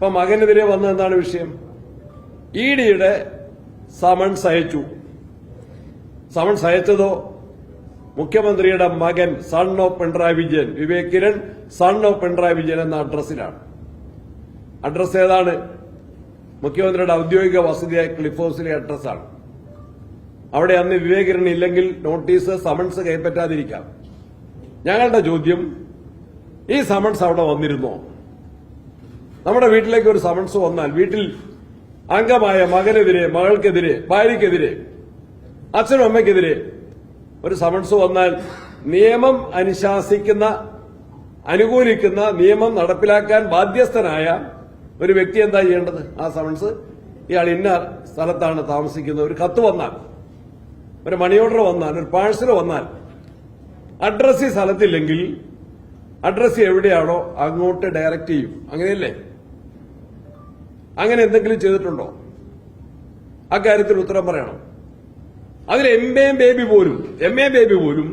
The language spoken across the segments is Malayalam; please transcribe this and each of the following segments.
ഇപ്പൊ മകനെതിരെ വന്ന എന്താണ് വിഷയം? ഇ ഡിയുടെ സമൺസ് അയച്ചു സമൺസ് അയച്ചതോ മുഖ്യമന്ത്രിയുടെ മകൻ son of Pinarayi Vijayan Vivek Kiran son of Pinarayi Vijayan എന്ന അഡ്രസ്സിലാണ്. അഡ്രസ് ഏതാണ്? മുഖ്യമന്ത്രിയുടെ ഔദ്യോഗിക വസതിയായ ക്ലിഫ് ഹൌസിലെ അഡ്രസ്സാണ്. അവിടെ അന്ന് വിവേകിരൻ ഇല്ലെങ്കിൽ നോട്ടീസ് സമൺസ് കൈപ്പറ്റാതിരിക്കാം. ഞങ്ങളുടെ ചോദ്യം ഈ സമൺസ് അവിടെ വന്നിരുന്നോ? നമ്മുടെ വീട്ടിലേക്ക് ഒരു സമൺസ് വന്നാൽ വീട്ടിൽ അംഗമായ മകനെതിരെ മകൾക്കെതിരെ ഭാര്യക്കെതിരെ അച്ഛനും അമ്മയ്ക്കെതിരെ ഒരു സമൺസ് വന്നാൽ നിയമം അനുശാസിക്കുന്ന അനുകൂലിക്കുന്ന നിയമം നടപ്പിലാക്കാൻ ബാധ്യസ്ഥനായ ഒരു വ്യക്തി എന്താ ചെയ്യേണ്ടത്? ആ സമൺസ് ഇയാൾ ഇന്ന സ്ഥലത്താണ് താമസിക്കുന്നത്. ഒരു കത്ത് വന്നാൽ ഒരു മണി ഓർഡർ വന്നാൽ ഒരു പാഴ്സൽ വന്നാൽ അഡ്രസ് ഈ സ്ഥലത്തില്ലെങ്കിൽ അഡ്രസ് എവിടെയാണോ അങ്ങോട്ട് ഡയറക്റ്റ് ചെയ്യും. അങ്ങനെയല്ലേ? അങ്ങനെ എന്തെങ്കിലും ചെയ്തിട്ടുണ്ടോ? അക്കാര്യത്തിൽ ഉത്തരം പറയണം. അതിൽ എം എ ബേബി പോലും എം എ ബേബി പോലും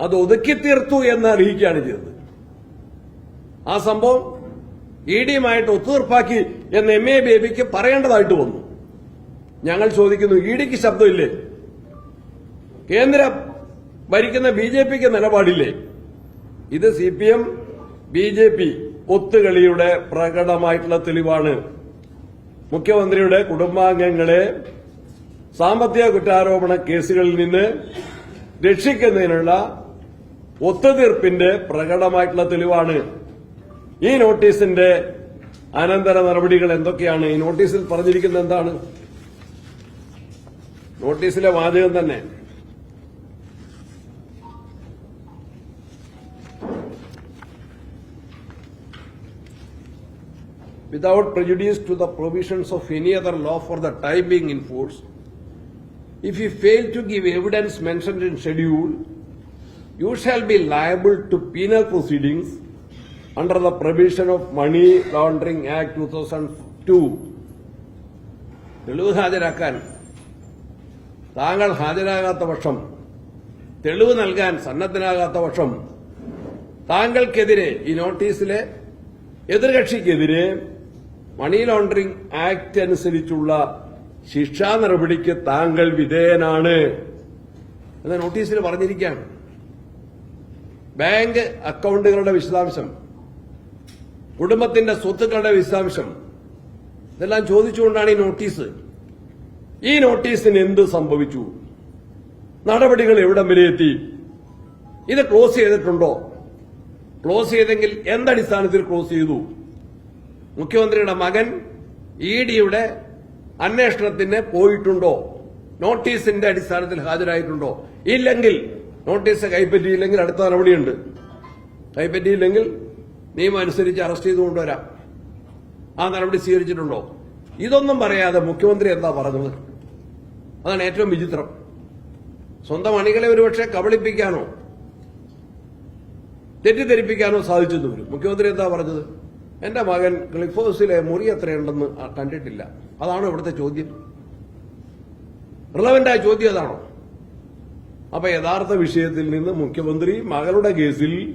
അത് ഒതുക്കി തീർത്തു എന്ന് അറിയിക്കുകയാണ് ചെയ്തത്. ആ സംഭവം ഇ ഡിയുമായിട്ട് ഒത്തുതീർപ്പാക്കി എന്ന് എം എ ബേബിക്ക് പറയേണ്ടതായിട്ട് വന്നു. ഞങ്ങൾ ചോദിക്കുന്നു ഇ ഡിക്ക് ശബ്ദമില്ലേ? കേന്ദ്ര ഭരിക്കുന്ന ബി ജെ പിക്ക് നിലപാടില്ലേ? ഇത് C P M B J P ഒത്തുകളിയുടെ പ്രകടമായിട്ടുള്ള തെളിവാണ്. മുഖ്യമന്ത്രിയുടെ കുടുംബാംഗങ്ങളെ സാമ്പത്തിക കുറ്റാരോപണ കേസുകളിൽ നിന്ന് രക്ഷിക്കുന്നതിനുള്ള ഒത്തുതീർപ്പിന്റെ പ്രകടമായിട്ടുള്ള തെളിവാണ്. ഈ നോട്ടീസിന്റെ അനന്തര നടപടികൾ എന്തൊക്കെയാണ്? ഈ നോട്ടീസിൽ പറഞ്ഞിരിക്കുന്നത് എന്താണ്? നോട്ടീസിലെ വാചകം തന്നെ. Without prejudice to the provisions of any other law for the time being in force, if you fail to give evidence mentioned in schedule, you shall be liable to penal proceedings under the provision of Money Laundering Act 2002. തെളിവ് ഹാജരാക്കാൻ താങ്കൾ ഹാജരാകാത്ത പക്ഷം തെളിവ് നൽകാൻ സന്നദ്ധനാകാത്ത പക്ഷം താങ്കൾക്കെതിരെ ഈ നോട്ടീസിലെ എതിർകക്ഷിക്കെതിരെ മണി ലോണ്ടറിംഗ് ആക്ട് അനുസരിച്ചുള്ള ശിക്ഷാ നടപടിക്ക് താങ്കൾ വിധേയനാണ് എന്ന നോട്ടീസിൽ പറഞ്ഞിരിക്കുകയാണ്. ബാങ്ക് അക്കൗണ്ടുകളുടെ വിശദാംശം കുടുംബത്തിന്റെ സ്വത്തുക്കളുടെ വിശദാംശം ഇതെല്ലാം ചോദിച്ചുകൊണ്ടാണ് ഈ നോട്ടീസ്. ഈ നോട്ടീസിന് എന്ത് സംഭവിച്ചു? നടപടികൾ എവിടം വരെ എത്തി? ഇത് ക്ലോസ് ചെയ്തിട്ടുണ്ടോ? ക്ലോസ് ചെയ്തെങ്കിൽ എന്തടിസ്ഥാനത്തിൽ ക്ലോസ് ചെയ്തു? മുഖ്യമന്ത്രിയുടെ മകൻ ഇ ഡിയുടെ അന്വേഷണത്തിന് പോയിട്ടുണ്ടോ? നോട്ടീസിന്റെ അടിസ്ഥാനത്തിൽ ഹാജരായിട്ടുണ്ടോ? ഇല്ലെങ്കിൽ നോട്ടീസ് കൈപ്പറ്റിയില്ലെങ്കിൽ അടുത്ത നടപടിയുണ്ട്. കൈപ്പറ്റിയില്ലെങ്കിൽ നിയമം അനുസരിച്ച് അറസ്റ്റ് ചെയ്ത് കൊണ്ടുവരാം ആ നടപടി സ്വീകരിച്ചിട്ടുണ്ടോ? ഇതൊന്നും പറയാതെ മുഖ്യമന്ത്രി എന്താ പറഞ്ഞത്? അതാണ് ഏറ്റവും വിചിത്രം. സ്വന്തം അണികളെ ഒരുപക്ഷെ കബളിപ്പിക്കാനോ തെറ്റിദ്ധരിപ്പിക്കാനോ സാധിച്ചെന്ന് വരും. മുഖ്യമന്ത്രി എന്താ പറഞ്ഞത്? എന്റെ മകൻ ക്ലിഫ് ഹൗസിലെ മുറി എത്രയുണ്ടെന്ന് കണ്ടിട്ടില്ല. അതാണോ ഇവിടുത്തെ ചോദ്യം. റിലവന്റായ ചോദ്യം അതാണോ? അപ്പൊ യഥാർത്ഥ വിഷയത്തിൽ നിന്ന് മുഖ്യമന്ത്രി മകളുടെ കേസിൽ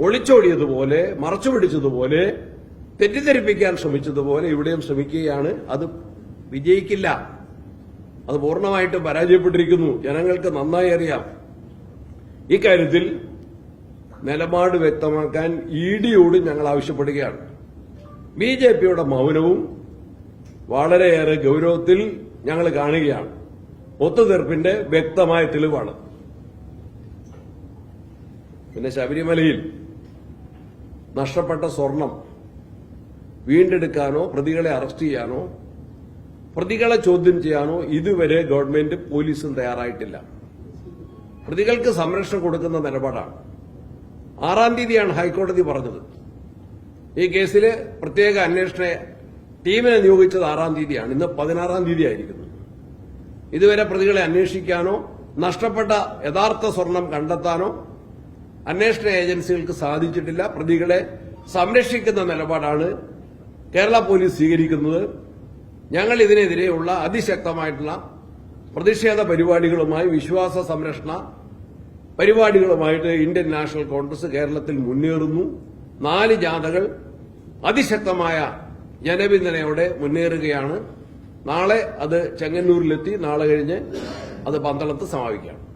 ഒളിച്ചോടിയതുപോലെ മറച്ചുപിടിച്ചതുപോലെ തെറ്റിദ്ധരിപ്പിക്കാൻ ശ്രമിച്ചതുപോലെ ഇവിടെയും ശ്രമിക്കുകയാണ്. അത് വിജയിക്കില്ല. അത് പൂർണമായിട്ടും പരാജയപ്പെട്ടിരിക്കുന്നു. ജനങ്ങൾക്ക് നന്നായി അറിയാം. ഇക്കാര്യത്തിൽ നിലപാട് വ്യക്തമാക്കാൻ ഇ ഡിയോട് ഞങ്ങൾ ആവശ്യപ്പെടുകയാണ്. ബി ജെ പിയുടെ മൗനവും വളരെയേറെ ഗൌരവത്തിൽ ഞങ്ങൾ കാണുകയാണ്. ഒത്തുതീർപ്പിന്റെ വ്യക്തമായ തെളിവാണ്. പിന്നെ ശബരിമലയിൽ നഷ്ടപ്പെട്ട സ്വർണം വീണ്ടെടുക്കാനോ പ്രതികളെ അറസ്റ്റ് ചെയ്യാനോ പ്രതികളെ ചോദ്യം ചെയ്യാനോ ഇതുവരെ ഗവൺമെന്റ് പോലീസും തയ്യാറായിട്ടില്ല. പ്രതികൾക്ക് സംരക്ഷണം കൊടുക്കുന്ന നിലപാടാണ്. ആറാം തീയതിയാണ് ഹൈക്കോടതി പറഞ്ഞത്. ഈ കേസിൽ പ്രത്യേക അന്വേഷണ ടീമിനെ നിയോഗിച്ചത് ആറാം തീയതിയാണ്. ഇന്ന് പതിനാറാം തീയതി ആയിരിക്കുന്നു ഇതുവരെ പ്രതികളെ അന്വേഷിക്കാനോ നഷ്ടപ്പെട്ട യഥാർത്ഥ സ്വർണം കണ്ടെത്താനോ അന്വേഷണ ഏജൻസികൾക്ക് സാധിച്ചിട്ടില്ല. പ്രതികളെ സംരക്ഷിക്കുന്ന നിലപാടാണ് കേരള പോലീസ് സ്വീകരിക്കുന്നത്. ഞങ്ങൾ ഇതിനെതിരെയുള്ള അതിശക്തമായിട്ടുള്ള പ്രതിഷേധ പരിപാടികളുമായി വിശ്വാസ സംരക്ഷണ പരിപാടികളുമായിട്ട് ഇന്ത്യൻ നാഷണൽ കോൺഗ്രസ് കേരളത്തിൽ മുന്നേറുന്നു. നാല് ജാഥകൾ അതിശക്തമായ ജനപിന്തുണയോടെ മുന്നേറുകയാണ്. നാളെ അത് ചെങ്ങന്നൂരിലെത്തി നാളെ കഴിഞ്ഞ് അത് പന്തളത്ത് സമാപിക്കുകയാണ്.